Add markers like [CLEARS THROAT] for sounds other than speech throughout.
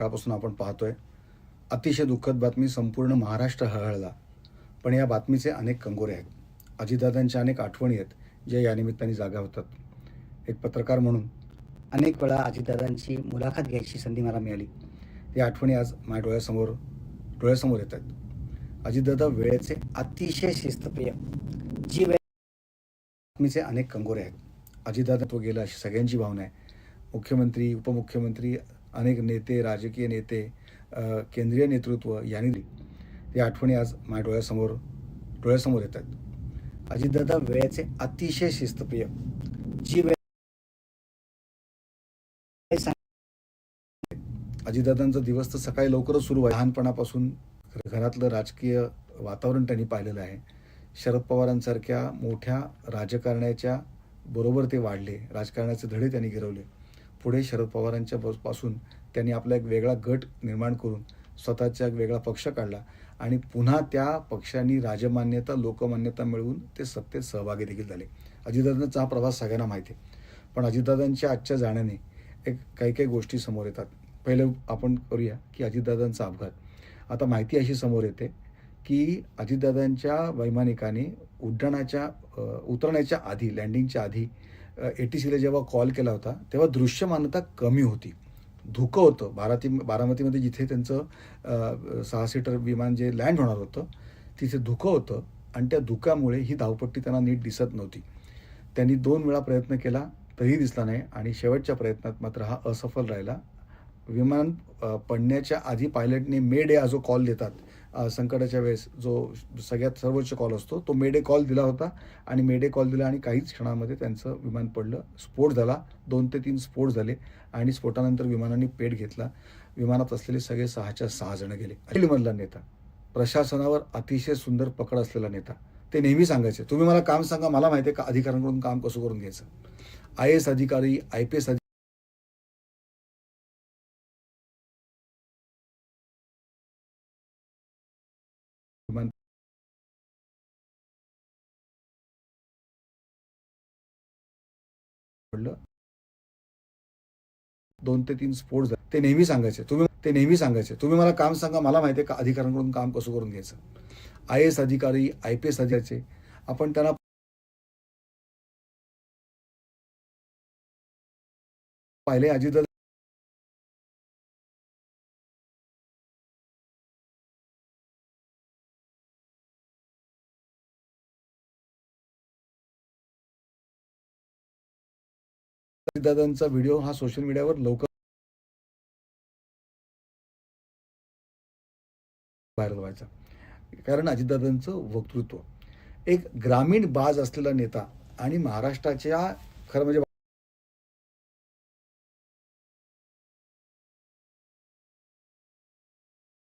काळापासून आपण पाहतोय अतिशय दुःखद बातमी संपूर्ण महाराष्ट्र हळहळला. पण या बातमीचे अनेक कंगोरे आहेत. अजितदादांच्या अनेक आठवणी आहेत ज्या या निमित्ताने जागा होतात. एक पत्रकार म्हणून अनेक वेळा अजितदादांची मुलाखत घ्यायची संधी मला मिळाली. या आठवणी आज माझ्या डोळ्यासमोर डोळ्यासमोर येत आहेत. अजितदादा वेळेचे अतिशय शिस्तप्रिय जी वेळ बातमीचे अनेक कंगोरे आहेत. अजितदादा तो गेला अशी सगळ्यांची भावना आहे. मुख्यमंत्री उपमुख्यमंत्री अनेक नेते राजकीय नेते केंद्रीय नेतृत्व यांनी या आठवणी आज माझ्या डोळ्यासमोर डोळ्यासमोर येत आहेत. अजितदादा वेळेचे अतिशय शिस्तप्रिय. जी वेळ अजितदादांचा दिवस तर सकाळी लवकरच सुरू आहे लहानपणापासून घरातलं राजकीय वातावरण त्यांनी पाहिलेलं आहे. शरद पवारांसारख्या मोठ्या राजकारण्याच्या बरोबर ते वाढले. राजकारणाचे धडे त्यांनी गिरवले. पुढे शरद पवारांच्या पासून त्यांनी आपला एक वेगळा गट निर्माण करून स्वतःचा एक वेगळा पक्ष काढला आणि पुन्हा त्या पक्षांनी राजमान्यता लोकमान्यता मिळवून ते सत्तेत सहभागी देखील झाले. अजितदादांचा हा प्रवास सगळ्यांना माहिती आहे. पण अजितदादांच्या आजच्या जाण्याने एक काही काही गोष्टी समोर येतात. पहिलं आपण करूया की अजितदादांचा अपघात. आता माहिती अशी समोर येते की अजितदादांच्या वैमानिकाने उड्डाणाच्या उतरण्याच्या आधी लँडिंगच्या आधी ए टी सीला जेव्हा कॉल केला होता तेव्हा दृश्यमानता कमी होती. धुकं होतं. बाराती बारामतीमध्ये जिथे त्यांचं सहा सीटर विमान जे लँड होणार होतं तिथे धुकं होतं आणि त्या धुक्यामुळे ही धावपट्टी त्यांना नीट दिसत नव्हती. त्यांनी दोन वेळा प्रयत्न केला तरीही दिसला नाही आणि शेवटच्या प्रयत्नात मात्र हा असफल राहिला. विमान पडण्याच्या आधी पायलटने मे डे हा जो कॉल देतात संकटाच्या वेळेस जो सगळ्यात सर्वोच्च कॉल असतो तो मे डे कॉल दिला होता. आणि मे डे कॉल दिला आणि काहीच क्षणामध्ये त्यांचं विमान पडलं. स्फोट झाला. दोन ते तीन स्फोट झाले. आणि स्फोटानंतर विमानाने पेट घेतला. विमानात असलेले सगळे सहाच्या सहा जण गेले. दिल्लीमधला नेता. प्रशासनावर अतिशय सुंदर पकड असलेला नेता. ते नेहमी सांगायचे तुम्ही मला काम सांगा. मला माहिती आहे का अधिकाऱ्यांकडून काम कसं करून घ्यायचं? आय एस अधिकारी आय पी एस अधिकारी पडलं. दोन ते तीन स्फोट झाले. ते नेहमी सांगायचे तुम्ही ते नेहमी सांगायचे तुम्ही मला काम सांगा मला माहिती आहे का अधिकाऱ्यांकडून काम कसं करून घ्यायचं. आय एस अधिकारी आय पी एस अधिकाऱ्याचे आपण त्यांना पाहिले अजित दादांचा व्हिडिओ हा सोशल मीडियावर लवकर व्हायरल व्हायचा. कारण अजितदादांचं वक्तृत्व. एक ग्रामीण बाज असलेला नेता आणि महाराष्ट्राच्या खरं म्हणजे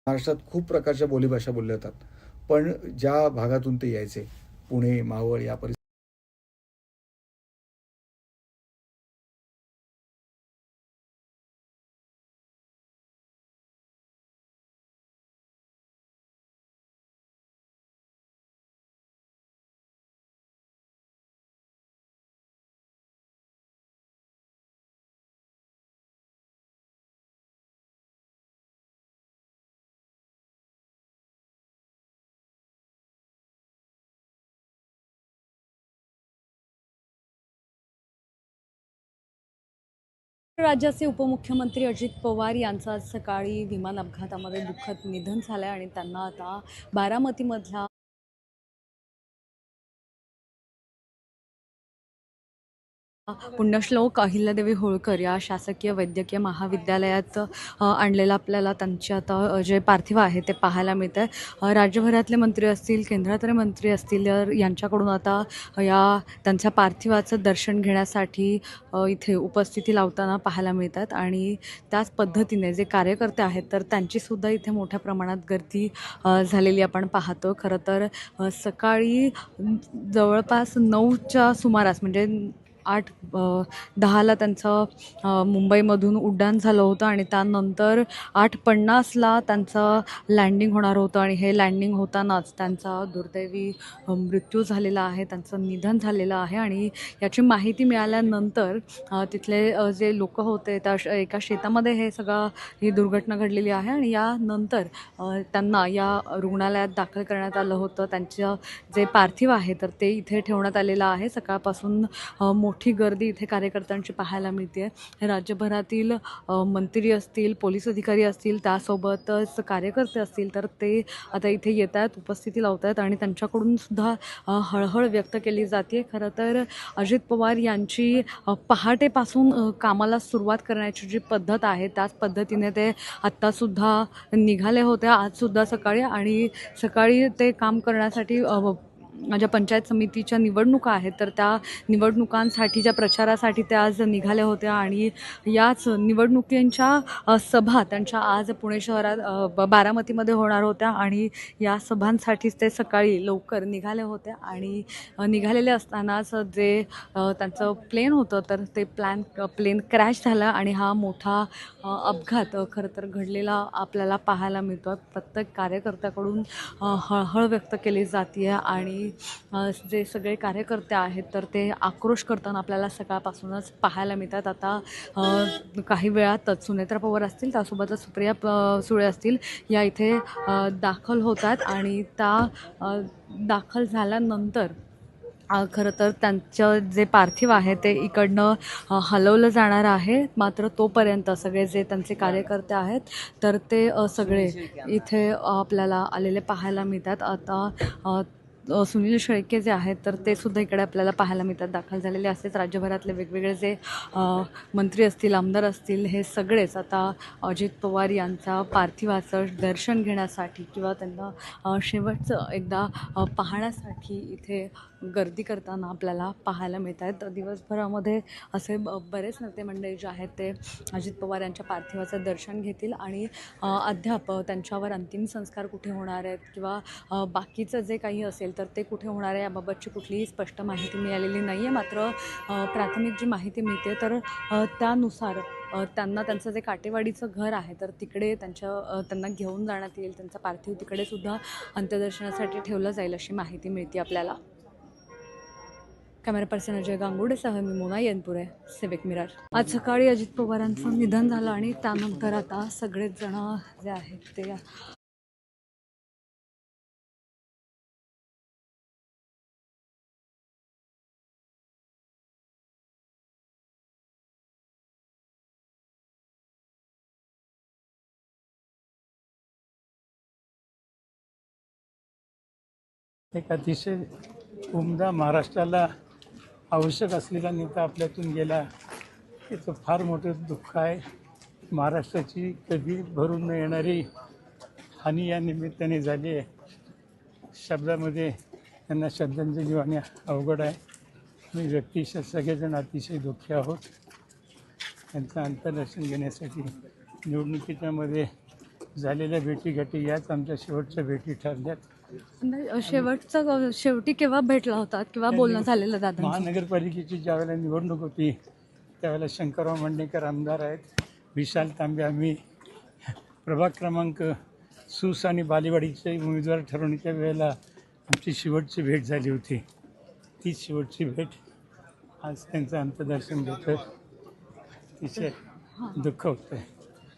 महाराष्ट्रात खूप प्रकारच्या बोलीभाषा बोलल्या जातात. पण ज्या भागातून ते यायचे पुणे मावळ या परिस्थिती राज्याचे उपमुख्यमंत्री अजित पवार यांचं आज सकाळी विमान अपघातामध्ये दुःखद निधन झालं आहे आणि त्यांना आता बारामतीमधला पुण्यश्लोक अहिल्यादेवी होळकर या शासकीय वैद्यकीय महाविद्यालयात आणलेलं आपल्याला त्यांचे आता जे पार्थिव आहे ते पाहायला मिळत आहे राज्यभरातले मंत्री असतील केंद्रातले मंत्री असतील तर यांच्याकडून आता या त्यांच्या पार्थिवाचं दर्शन घेण्यासाठी इथे उपस्थिती लावताना पाहायला मिळतात. आणि त्याच पद्धतीने जे कार्यकर्ते आहेत तर त्यांचीसुद्धा इथे मोठ्या प्रमाणात गर्दी झालेली आपण पाहतो. खरं तर सकाळी जवळपास नऊच्या सुमारास म्हणजे आठ दहाला त्यांचं मुंबईमधून उड्डाण झालं होतं आणि त्यानंतर आठ पन्नासला त्यांचं लँडिंग होणार होतं आणि हे लँडिंग होतानाच त्यांचा दुर्दैवी मृत्यू झालेला आहे त्यांचं निधन झालेलं आहे आणि याची माहिती मिळाल्यानंतर तिथले जे लोक होते त्या श- एका शेतामध्ये हे सगळं ही दुर्घटना घडलेली आहे आणि यानंतर त्यांना या रुग्णालयात दाखल करण्यात आलं होतं. त्यांचं जे पार्थिव आहे तर ते इथे ठेवण्यात आलेलं आहे. सकाळपासून मोठं मोठी गर्दी इथे कार्यकर्त्यांची पाहायला मिळते. आहे राज्यभरातील मंत्री असतील पोलीस अधिकारी असतील त्यासोबतच कार्यकर्ते असतील तर ते आता इथे येत आहेत उपस्थिती लावत आहेत आणि त्यांच्याकडून सुद्धा हळहळ व्यक्त केली जाते. खरं तर अजित पवार यांची पहाटेपासून कामाला सुरुवात करण्याची जी पद्धत आहे त्याच पद्धतीने ते आत्तासुद्धा निघाले होते आजसुद्धा सकाळी आणि सकाळी ते काम करण्यासाठी ज्या पंचायत समितीच्या निवडणुका आहेत तर त्या निवडणुकांसाठीच्या प्रचारासाठी त्या आज निघाल्या होत्या आणि याच निवडणुकींच्या सभा त्यांच्या आज पुणे शहरात ब- बारामतीमध्ये होणार होत्या आणि या सभांसाठीच ते सकाळी लवकर निघाले होते आणि निघालेले असतानाच जे त्यांचं प्लेन होतं तर ते प्लॅन प्लेन क्रॅश झालं आणि हा मोठा अपघात खरं तर घडलेला आपल्याला पाहायला मिळतो प्रत्येक कार्यकर्त्याकडून हळहळ व्यक्त केली जाते आणि जे सगळे कार्यकर्ते आहेत तर ते आक्रोश करताना आपल्याला सकाळपासूनच पाहायला मिळतात. आता काही वेळातच सुनेत्रा पवार असतील त्यासोबतच सुप्रिया प- सुळे असतील या इथे दाखल होतात आणि त्या दाखल झाल्यानंतर खरं तर त्यांचं जे पार्थिव आहे ते इकडनं हलवलं जाणार आहे. मात्र तोपर्यंत सगळे जे त्यांचे कार्यकर्ते आहेत तर ते सगळे इथे आपल्याला आलेले पाहायला मिळतात. आता सुनील शेळके जे आहेत तर ते सुद्धा इकडे आपल्याला पाहायला मिळतात. दाखल झालेले असेच राज्यभरातले वेगवेगळे जे मंत्री असतील आमदार असतील हे सगळेच आता अजित पवार यांचा पार्थिवाचं दर्शन घेण्यासाठी किंवा त्यांना शेवटचं एकदा पाहण्यासाठी इथे गर्दी करताना आपल्याला पाहायला मिळत आहेत दिवसभरामध्ये असे ब- बरेच नेते मंडळी जे आहेत ते अजित पवार यांच्या पार्थिवाचं दर्शन घेतील आणि अद्याप त्यांच्यावर अंतिम संस्कार कुठे होणार आहेत किंवा बाकीचं जे काही असेल तर ते कुठे होणार आहे याबाबतची कुठलीही स्पष्ट माहिती मिळालेली नाही आहे मात्र प्राथमिक जी माहिती मिळते तर त्यानुसार त्यांना त्यांचं जे काटेवाडीचं घर आहे तर तिकडे त्यांच्या त्यांना घेऊन जाण्यात येईल. त्यांचा पार्थिव तिकडे सुद्धा अंत्यदर्शनासाठी ठेवलं जाईल अशी माहिती मिळते आपल्याला. कॅमेरा पर्सन अजय गांगुडेसह मी मोना येनपुरे सिविक मिरर. आज सकाळी अजित पवारांचं निधन झालं आणि त्यानंतर आता सगळेच जण जे आहेत ते एक अतिशय उमदा महाराष्ट्राला आवश्यक असलेला नेता आपल्यातून गेला याचं फार मोठं दुःख आहे. महाराष्ट्राची कधी भरून न येणारी हानी या निमित्ताने झाली आहे. शब्दामध्ये त्यांना श्रद्धांजली वाहणे अवघड आहे. मी व्यक्तीश सगळेजण अतिशय दुःखी आहोत. त्यांचं अंतर्दर्शन घेण्यासाठी निवडणुकीच्यामध्ये झालेल्या भेटीगाठी याच आमच्या शेवटच्या भेटी ठरल्यात. आणि शेवटचं शेवटी केव्हा भेटला होता? किंवा बोलणं झालेलं दादा महानगरपालिकेची ज्यावेळेला निवडणूक होती त्यावेळेला शंकरराव मंडेकर आमदार आहेत विशाल तांबे आम्ही. प्रभाग क्रमांक सूस आणि बालेवाडीचे उमेदवार ठरवण्याच्या वेळेला आमची शेवटची भेट झाली होती. तीच शेवटची भेट आज त्यांचं अंतदर्शन घेतं तिचे दुःख होतं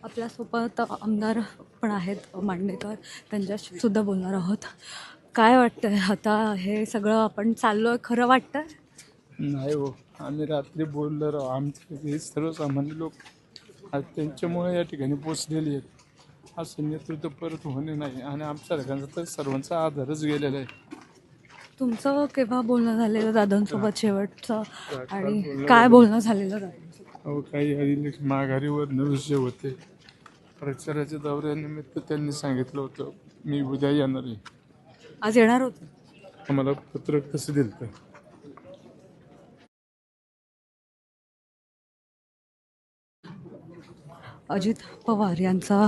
आपल्यासोबत आमदार पण आहेत मांडेकर त्यांच्याशी सुद्धा बोलणार आहोत. काय वाटतंय? आता हे सगळं आपण चाललो आहे खरं वाटतं नाही हो. आम्ही रात्री बोललो आमचे हे सर्वसामान्य लोक आज त्यांच्यामुळे या ठिकाणी पोचलेले आहेत. असं नेतृत्व परत होणे नाही. आणि आमच्या सरकारचा तर सर्वांचा आधारच गेलेला आहे. तुमचं केव्हा बोलणं झालेलं दादांसोबत शेवटचं? आणि काय बोलणं झालेलं अहो काही आधी माघारीवर विषय होते. प्रचाराच्या दौऱ्यानिमित्त त्यांनी सांगितलं होतं मी उद्या येणार आहे. आज येणार होतं? आम्हाला पत्रक कसं दिलं तर अजित पवार यांचा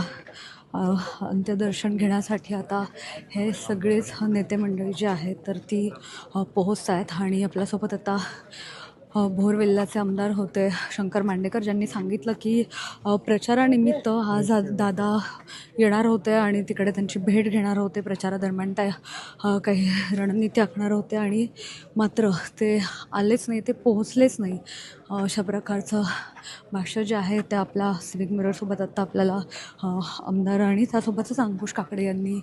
अंत्यदर्शन घेण्यासाठी आता हे सगळेच नेते मंडळी जे आहेत तर ती पोहोचत आहेत आणि आपल्यासोबत आता भोरवेल्लाचे आमदार होते शंकर मांडेकर ज्यांनी सांगितलं की प्रचारानिमित्त आज दादा येणार होते आणि तिकडे त्यांची भेट घेणार होते प्रचारादरम्यान. त्या काही रणनीती आखणार होते आणि मात्र ते आलेच नाही ते पोहोचलेच नाही. अशा प्रकारचं भाष्य जे आहे ते आपल्या सिविक मिररसोबत आत्ता आपल्याला आमदार आणि त्यासोबतच अंकुश काकडे यांनी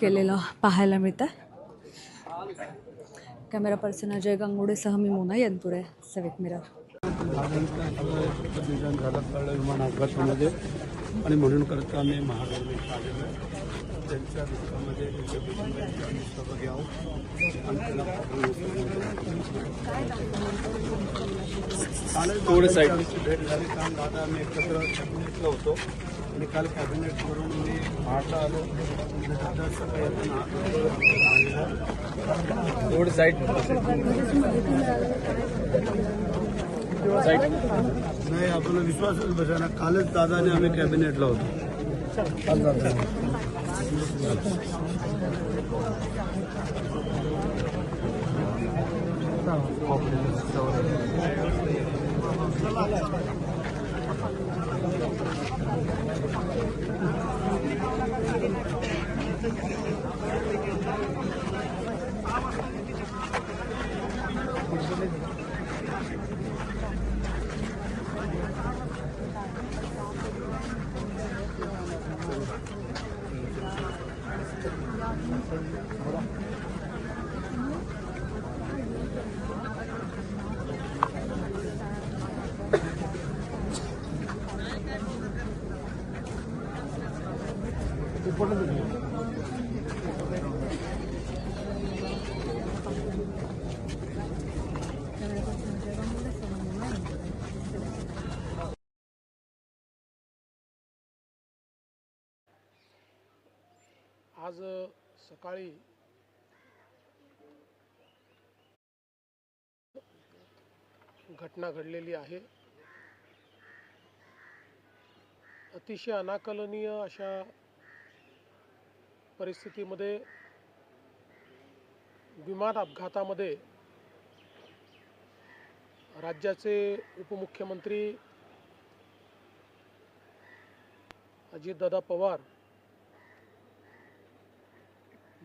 केलेलं पाहायला मिळतं कॅमेरा पर्सन अजय गांगुडेसह मी मोना यंतुरे सिविक मिरर. निधन झालं कळलं विमान अपघातामध्ये आणि म्हणून करता आम्ही महागाई आलेलो आहे त्यांच्या दुःखामध्ये त्यांच्या कुटुंबाचे आम्ही सहभागी आहोत. आणि भेट झाली दादा आम्ही एकत्र कॅबिनेटला होतो. आणि काल कॅबिनेट करून मी पहाटा आलो. म्हणजे आणि दादा सकाळी येताना नाही आपला विश्वासच बसायला कालच दादाने आम्ही कॅबिनेटला होतो. なるほど。आज सकाळी घटना घडलेली आहे. अतिशय अनाकलनीय अशा परिस्थितीमध्ये विमान अपघातामध्ये राज्याचे उपमुख्यमंत्री अजितदादा पवार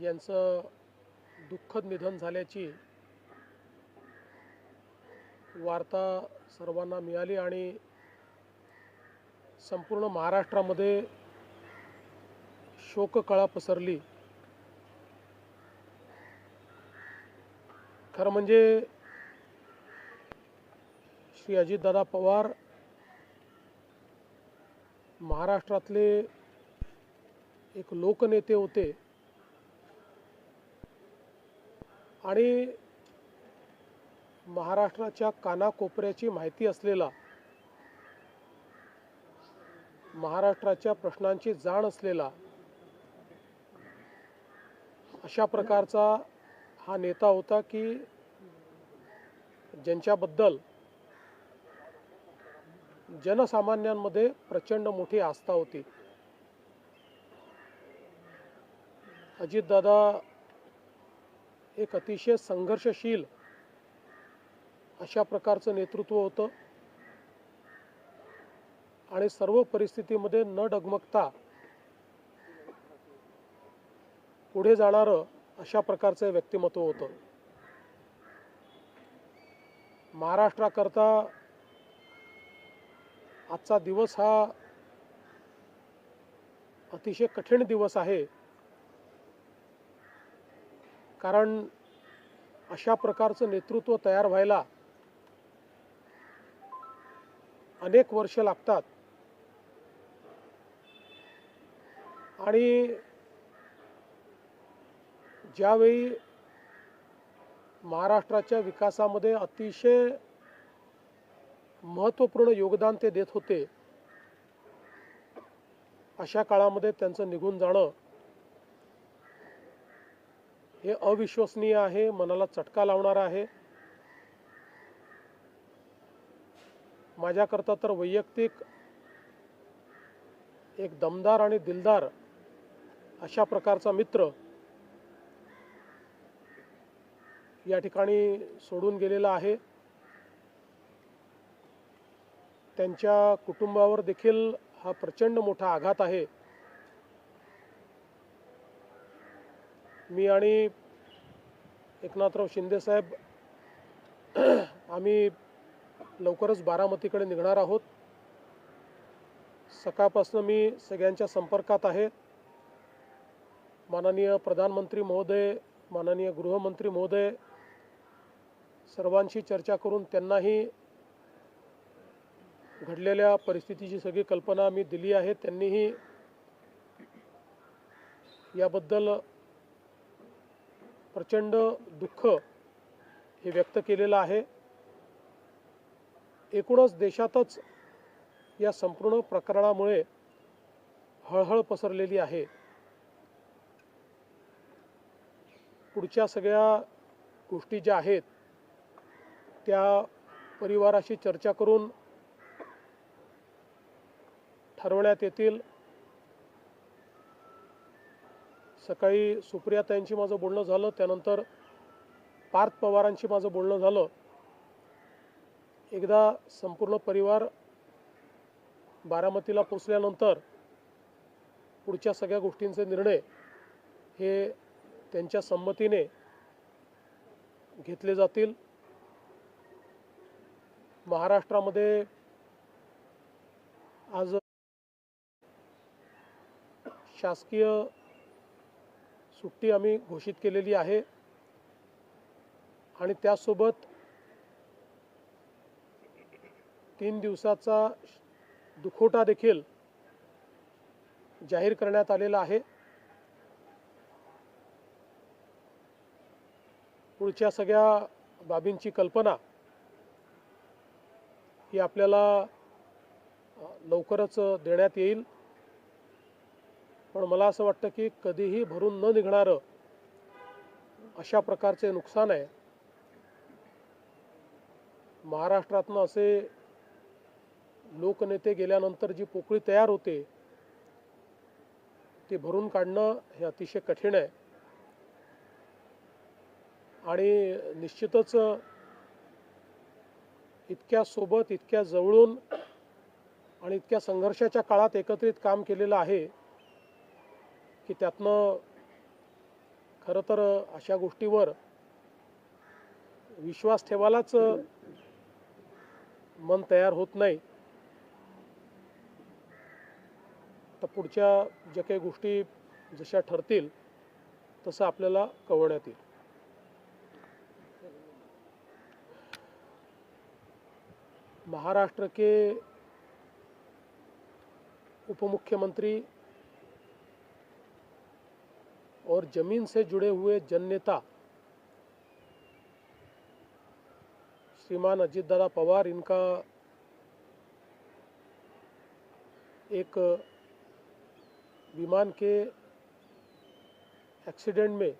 यांचं दुःखद निधन झाल्याची वार्ता सर्वांना मिळाली आणि संपूर्ण महाराष्ट्रामध्ये शोककळा पसरली. खरं म्हणजे श्री अजितदादा पवार महाराष्ट्रातले एक लोकनेते होते. आणि महाराष्ट्राच्या कानाकोपऱ्याची माहिती असलेला महाराष्ट्राच्या प्रश्नांची जाण असलेला अशा प्रकारचा हा नेता होता की ज्यांच्याबद्दल जनसामान्यांमध्ये प्रचंड मोठी आस्था होती. अजितदादा एक अतिशय संघर्षशील अशा प्रकारचं नेतृत्व होतं. आणि सर्व परिस्थितीमध्ये न डगमगता पुढे जाणारं अशा प्रकारचं व्यक्तिमत्व होतं. महाराष्ट्राकरता आजचा दिवस हा अतिशय कठीण दिवस आहे. कारण अशा प्रकारचं नेतृत्व तयार व्हायला अनेक वर्ष लागतात. आणि ज्यावेळी महाराष्ट्राच्या विकासामध्ये अतिशय महत्त्वपूर्ण योगदान ते देत होते अशा काळामध्ये त्यांचं निघून जाणं हे अविश्वसनीय आहे मनाला चटका लावणार आहे. माझ्याकरता तर वैयक्तिक एक दमदार आणि दिलदार अशा प्रकारचा मित्र या ठिकाणी सोडून गेलेला आहे. त्यांच्या कुटुंबावर देखील हा प्रचंड मोठा आघात आहे. मी आणि एकनाथराव शिंदेसाहेब [CLEARS THROAT] आम्ही लवकरच बारामतीकडे निघणार आहोत. सकाळपासून मी सगळ्यांच्या संपर्कात आहे. माननीय प्रधानमंत्री महोदय माननीय गृहमंत्री महोदय सर्वांशी चर्चा करून त्यांनाही घडलेल्या परिस्थितीची सगळी कल्पना मी दिली आहे. त्यांनीही याबद्दल प्रचंड दुःख हे व्यक्त केलेलं आहे. एकूणच देशातच या संपूर्ण प्रकरणामुळे हळहळ पसरलेली आहे. पुढच्या सगळ्या गोष्टी ज्या आहेत त्या परिवाराशी चर्चा करून ठरवण्यात येतील. सकाळी सुप्रियाताईंशी माझं बोलणं झालं त्यानंतर पार्थ पवारांशी माझं बोलणं झालं. एकदा संपूर्ण परिवार बारामतीला पोचल्यानंतर पुढच्या सगळ्या गोष्टींचे निर्णय हे त्यांच्या संमतीने घेतले जातील. महाराष्ट्रामध्ये आज शासकीय सुट्टी आम्ही घोषित केलेली आहे. आणि त्यासोबत तीन दिवसाचा दुखोटा देखील जाहीर करण्यात आलेला आहे. पुढच्या सगळ्या बाबींची कल्पना ही आपल्याला लवकरच देण्यात येईल. पण मला असं वाटतं की कधीही भरून न निघणारं अशा प्रकारचे नुकसान आहे. महाराष्ट्रातनं असे लोकनेते गेल्यानंतर जी पोकळी तयार होते ती भरून काढणं हे अतिशय कठीण आहे. आणि निश्चितच इतक्या सोबत इतक्या जवळून आणि इतक्या संघर्षाच्या काळात एकत्रित काम केलेलं आहे की त्यातनं खरं तर अशा गोष्टीवर विश्वास ठेवायलाच मन तयार होत नाही. तर पुढच्या ज्या काही गोष्टी जशा ठरतील तसं आपल्याला कळवण्यात येईल. महाराष्ट्र के उप मुख्यमंत्री और ज़मीन से जुड़े हुए जन नेता श्रीमान अजीत दादा पवार, इनका एक विमान के एक्सीडेंट में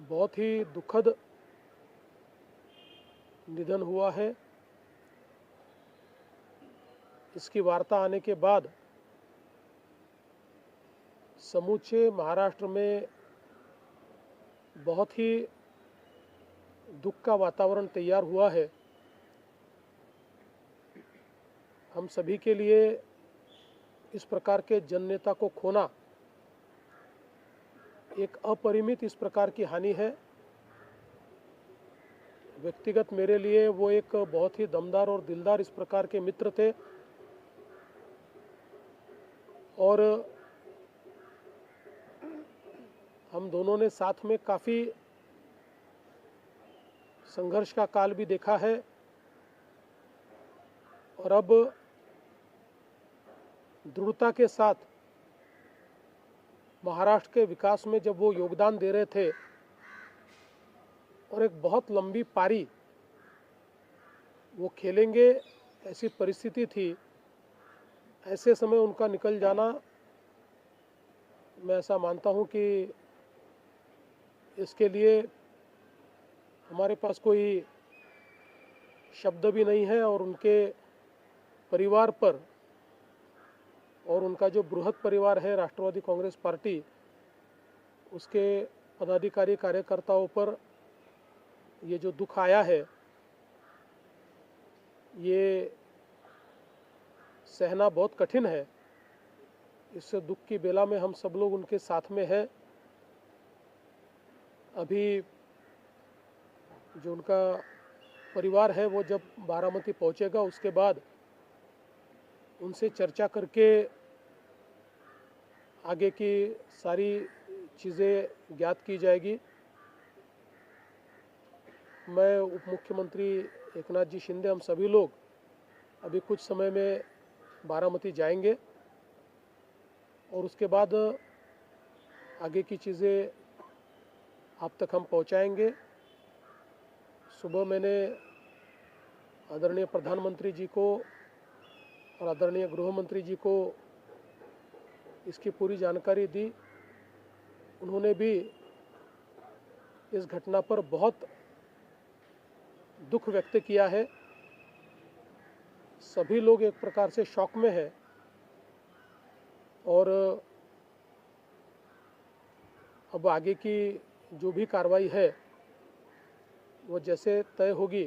बहुत ही दुखद निधन हुआ है। इसकी वार्ता आने के बाद समूचे महाराष्ट्र में बहुत ही दुख का वातावरण तैयार हुआ है। हम सभी के लिए इस प्रकार के जन नेता को खोना एक अपरिमित इस प्रकार की हानि है। व्यक्तिगत मेरे लिए वो एक बहुत ही दमदार और दिलदार इस प्रकार के मित्र थे। और हम दोनों ने साथ में काफ़ी संघर्ष का काल भी देखा है। और अब दृढ़ता के साथ महाराष्ट्र के विकास में जब वो योगदान दे रहे थे और एक बहुत लंबी पारी। वो खेलेंगे, ऐसी परिस्थिति थी। ऐसे समय उनका निकल जाना, मैं ऐसा मानता हूँ कि इसके लिए हमारे पास कोई शब्द भी नहीं है और उनके परिवार पर और उनका जो बृहद परिवार है, राष्ट्रवादी कांग्रेस पार्टी, उसके पदाधिकारी, कार्यकर्ताओं पर ये जो दुख आया है, ये सहना बहुत कठिन है। इस दुख की बेला में हम सब लोग उनके साथ में हैं। अभी जो उनका परिवार है, वो जब बारामती पहुंचेगा, उसके बाद उनसे चर्चा करके आगे की सारी चीज़ें ज्ञात की जाएगी। मैं उप मुख्यमंत्री एकनाथ जी शिंदे, हम सभी लोग अभी कुछ समय में बारामती जाएँगे और उसके बाद आगे की चीज़ें आप तक हम पहुंचाएँगे। सुबह मैंने आदरणीय प्रधानमंत्री जी को और आदरणीय गृह मंत्री जी को इसकी पूरी जानकारी दी। उन्होंने भी इस घटना पर बहुत दुख व्यक्त किया है। सभी लोग एक प्रकार से शौक में है और अब आगे की जो भी कार्रवाई है, वो जैसे तय होगी,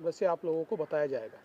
वैसे आप लोगों को बताया जाएगा।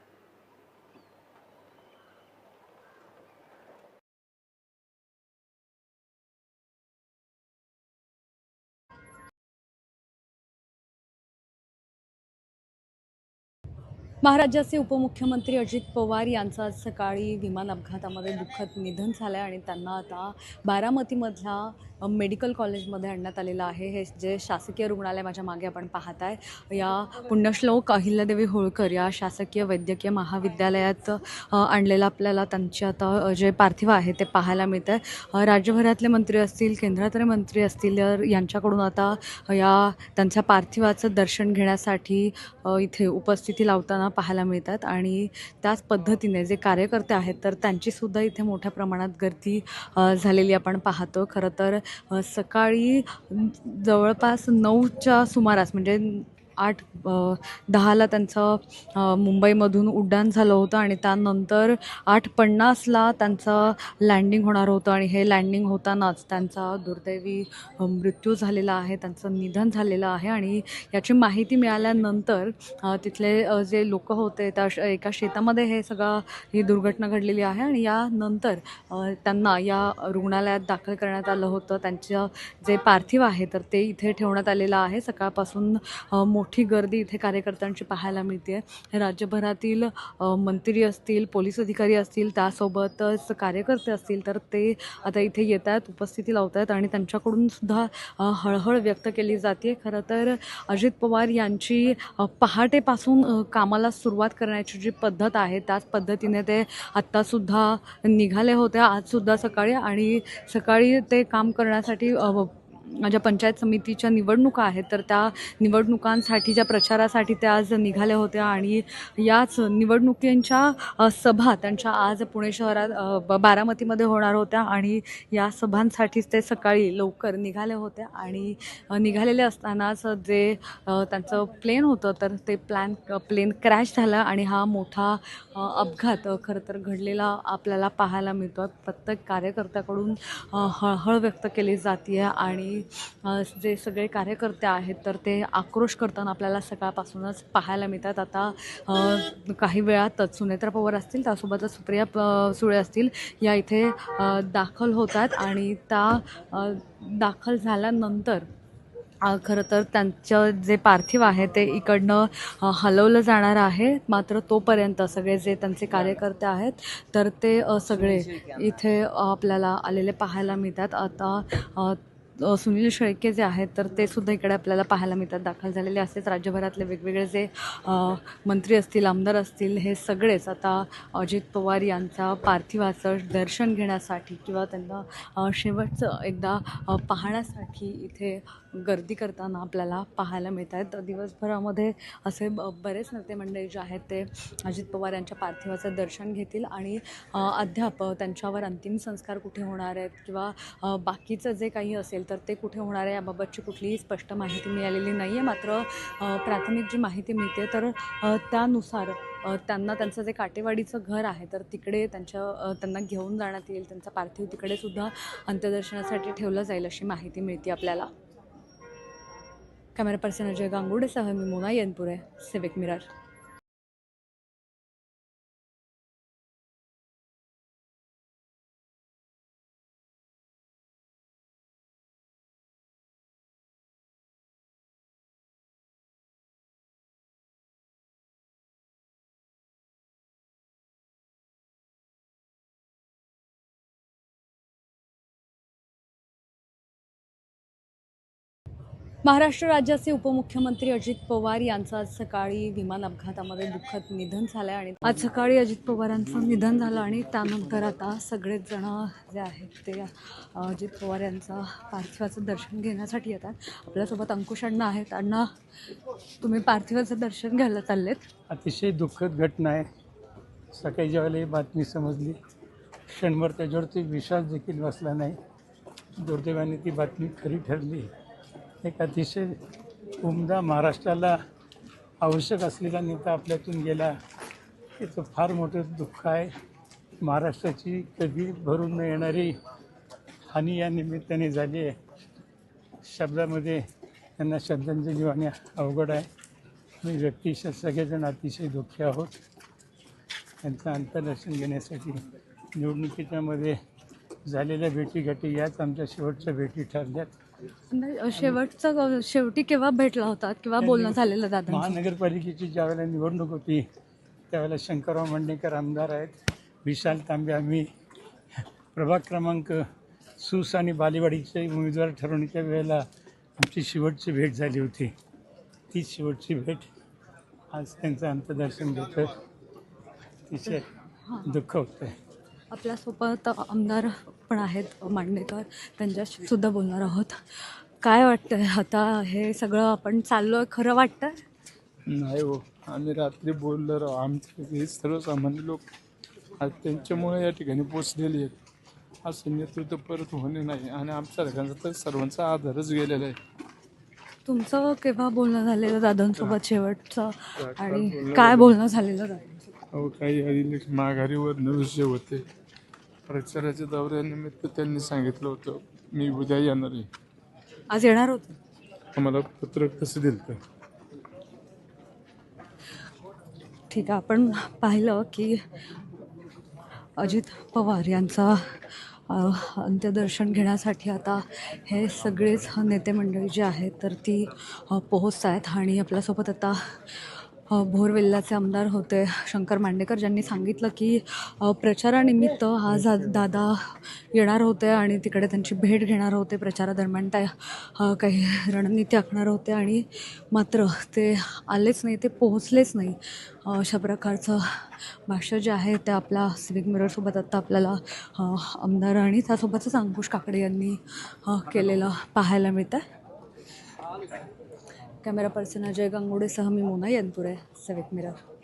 महाराष्ट्राचे उपमुख्यमंत्री अजित पवार यांचं आज सकाळी विमान अपघातामध्ये दुःखद निधन झालं आहे आणि त्यांना आता बारामतीमधल्या मेडिकल कॉलेजमध्ये आणण्यात आलेलं आहे. हे जे शासकीय रुग्णालय माझ्या मागे आपण पाहत आहे या पुण्यश्लोक अहिल्यादेवी होळकर या शासकीय वैद्यकीय महाविद्यालयात आणलेलं आपल्याला त्यांचे आता जे पार्थिव आहे ते पाहायला मिळत आहे राज्यभरातले मंत्री असतील केंद्रातले मंत्री असतील यांच्याकडून आता या त्यांच्या पार्थिवाचं दर्शन घेण्यासाठी इथे उपस्थिती लावताना पाहायला मिळतात आणि त्याच पद्धतीने जे कार्यकर्ते आहेत तर त्यांचीसुद्धा इथे मोठ्या प्रमाणात गर्दी झालेली आपण पाहतो. खरं तर सकाळी जवळपास नऊच्या सुमारास म्हणजे आठ दहाला त्यांचं मुंबईमधून उड्डाण झालं होतं आणि त्यानंतर आठ पन्नासला त्यांचं लँडिंग होणार होतं आणि हे लँडिंग होतानाच त्यांचा दुर्दैवी मृत्यू झालेला आहे त्यांचं निधन झालेलं आहे आणि याची माहिती मिळाल्यानंतर तिथले जे लोक होते त्या श- एका शेतामध्ये हे सगळं ही दुर्घटना घडलेली आहे आणि यानंतर त्यांना या रुग्णालयात दाखल करण्यात आलं होतं. त्यांचं जे पार्थिव आहे तर ते इथे ठेवण्यात आलेलं आहे. सकाळपासून मोठ मोठी गर्दी इथे कार्यकर्त्यांची पाहायला मिळते. राज्यभरातील मंत्री असतील पोलीस अधिकारी असतील त्यासोबतच कार्यकर्ते असतील तर ते आता इथे येत आहेत उपस्थिती लावत आहेत आणि त्यांच्याकडून सुद्धा हळहळ व्यक्त केली जाते. खरं तर अजित पवार यांची पहाटेपासून कामाला सुरुवात करण्याची जी पद्धत आहे त्याच पद्धतीने ते आत्तासुद्धा निघाले होते आजसुद्धा सकाळी आणि सकाळी ते काम करण्यासाठी ज्या पंचायत समितीच्या निवडणुका आहेत तर त्या निवडणुकांसाठीच्या प्रचारासाठी त्या आज निघाल्या होत्या आणि याच निवडणुकींच्या सभा त्यांच्या आज पुणे शहरात ब- बारामतीमध्ये होणार होत्या आणि या सभांसाठीच ते सकाळी लवकर निघाले होते आणि निघालेले असतानाच जे त्यांचं प्लेन होतं तर ते प्लॅन प्लेन क्रॅश झालं आणि हा मोठा अपघात खरं तर घडलेला आपल्याला पाहायला मिळतो प्रत्येक कार्यकर्त्याकडून हळहळ व्यक्त केली जाते आणि जे सगळे कार्यकर्ते आहेत तर ते आक्रोश करताना आपल्याला सकाळपासूनच पाहायला मिळतात. आता काही वेळातच सुनेत्रा पवार असतील त्यासोबतच सुप्रिया प- सुळे असतील या इथे दाखल होतात आणि त्या दाखल झाल्यानंतर खरं तर त्यांचं जे पार्थिव आहे ते इकडनं हलवलं जाणार आहे. मात्र तोपर्यंत सगळे जे त्यांचे कार्यकर्ते आहेत तर ते सगळे इथे आपल्याला आलेले पाहायला मिळतात. आता सुनील शेळके जे आहेत तर ते सुद्धा इकडे आपल्याला पाहायला मिळतात. दाखल झालेले असेच राज्यभरातले वेगवेगळे जे मंत्री असतील आमदार असतील हे सगळेच आता अजित पवार यांचा पार्थिवाचं दर्शन घेण्यासाठी किंवा त्यांना शेवटचं एकदा पाहण्यासाठी इथे गर्दी करताना आपल्याला पाहायला मिळत आहेत दिवसभरामध्ये असे ब- बरेच नेते मंडळी जे आहेत ते अजित पवार यांच्या पार्थिवाचं दर्शन घेतील आणि अद्याप त्यांच्यावर अंतिम संस्कार कुठे होणार आहेत किंवा बाकीचं जे काही असेल तर ते कुठे होणार आहे याबाबतची कुठलीही स्पष्ट माहिती मिळालेली नाही आहे मात्र प्राथमिक जी माहिती मिळते तर त्यानुसार त्यांना त्यांचं जे काटेवाडीचं घर आहे तर तिकडे त्यांच्या त्यांना घेऊन जाण्यात येईल. त्यांचा पार्थिव तिकडेसुद्धा अंत्यदर्शनासाठी ठेवलं जाईल अशी माहिती मिळते आपल्याला. कॅमेरा पर्सन अजय गांगुडेसह मी मोना येनपुरे सिविक मिरर महाराष्ट्र राज्याचे उपमुख्यमंत्री अजित पवार यांचं आज सकाळी विमान अपघातामध्ये दुःखद निधन झालं आहे आणि आज सकाळी अजित पवारांचं निधन झालं आणि त्यानंतर आता सगळेच जण जे आहेत ते अजित पवार यांचा पार्थिवाचं दर्शन घेण्यासाठी येतात. आपल्यासोबत अंकुश अण्णा आहेत. अण्णा तुम्ही पार्थिवाचं दर्शन घ्यायला चाललेत. अतिशय दुःखद घटना आहे. सकाळी ज्यावेळेला ही बातमी समजली क्षणभर त्याच्यावरती विश्वास देखील बसला नाही. दुर्दैवाने ती बातमी खरी ठरली. एक अतिशय उमदा महाराष्ट्राला आवश्यक असलेला नेता आपल्यातून गेला. याचं फार मोठं दुःख आहे. महाराष्ट्राची कधी भरून न येणारी हानी या निमित्ताने झाली आहे. शब्दामध्ये त्यांना श्रद्धांजली वाहणे अवघड आहे. मी व्यक्तिशः सगळेजण अतिशय दुःखी आहोत. त्यांचं अंतरदर्शन घेण्यासाठी निवडणुकीच्यामध्ये झालेल्या भेटीगाठी याच आमच्या शेवटच्या भेटी ठरल्यात. नाही, शेवटचं शेवटी केव्हा भेटला होता किंवा बोलणं झालेलं दादा महानगरपालिकेची ज्यावेळेला निवडणूक होती त्यावेळेला शंकरराव मंडेकर आमदार आहेत विशाल तांबे आम्ही. प्रभाग क्रमांक सूस आणि बालेवाडीचे उमेदवार ठरवण्याच्या वेळेला आमची शेवटची भेट झाली होती. ती शेवटची भेट आज त्यांचं अंतदर्शन घेतं अतिशय दुःख होतं आपल्यासोबत आमदार पण आहेत मांडेकर त्यांच्याशी सुद्धा बोलणार आहोत. काय वाटतंय? आता हे सगळं आपण चाललोय खरं वाटतंय? नाही हो. आम्ही रात्री बोललो राव. आमचे हे सर्वसामान्य लोक आज त्यांच्यामुळे या ठिकाणी पोचलेले आहेत. असं नेतृत्व परत होणे नाही. आणि आमच्या सगळ्यांचा तर सर्वांचा आधारच गेलेला आहे. तुमचं केव्हा बोलणं झालेलं दादांसोबत शेवटचं? आणि काय बोलणं झालेलं दादांसोबत? अहो काही इलेक्शन माघारीवर विषय होते. प्रचाराच्या दौऱ्यानिमित्त त्यांनी सांगितलं होतं मी उद्या येणार आहे. आज येणार होते? आम्हाला पत्रक कसं दिलं ठीक आहे आपण पाहिलं की अजित पवार यांचा अ, अंत्यदर्शन घेण्यासाठी आता हे सगळेच नेते मंडळी जे आहेत तर ती अ, पोहोचत आहेत आणि आपल्यासोबत आता भोरवेल्लाचे भोरवेल्ल्याचे आमदार होते शंकर मांडेकर ज्यांनी सांगितलं की प्रचारानिमित्त आज आ- दादा येणार होते आणि तिकडे त्यांची भेट घेणार होते प्रचारादरम्यान. त्या काही रणनीती आखणार होते आणि मात्र ते आलेच नाही ते पोहोचलेच नाही. अशा प्रकारचं भाष्य जे आहे ते आपल्या सिविक मिररसोबत आत्ता आपल्याला आमदार आणि त्यासोबतच अंकुश काकडे यांनी केलेलं पाहायला मिळतं कॅमेरा पर्सन अजय गंगुडेसह मी मोना यनपुरे सिविक मिरर.